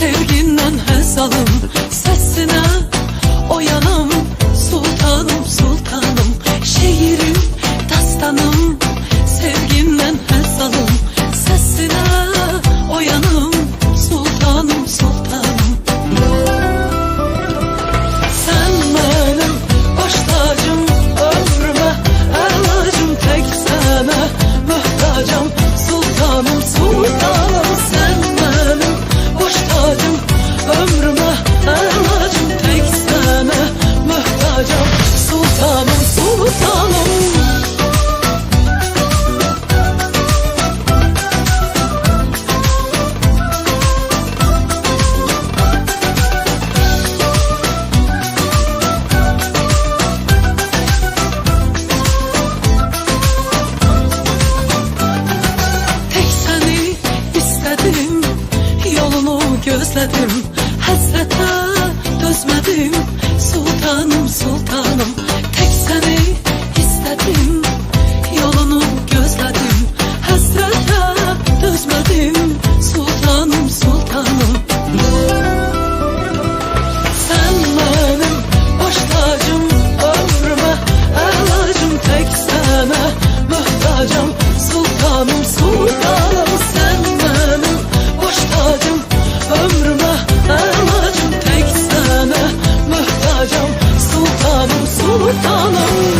Sevginden hesalım Sesine oyanım. özledim Hasrete dözmedim. Sultanım sultanım Tek seni istedim. Yolunu gözledim Hasrete dözmedim. Sultanım sultanım. Sen benim baş tacım Ömrüme elacım Tek sana muhtacım Sultanım sultanım. utanım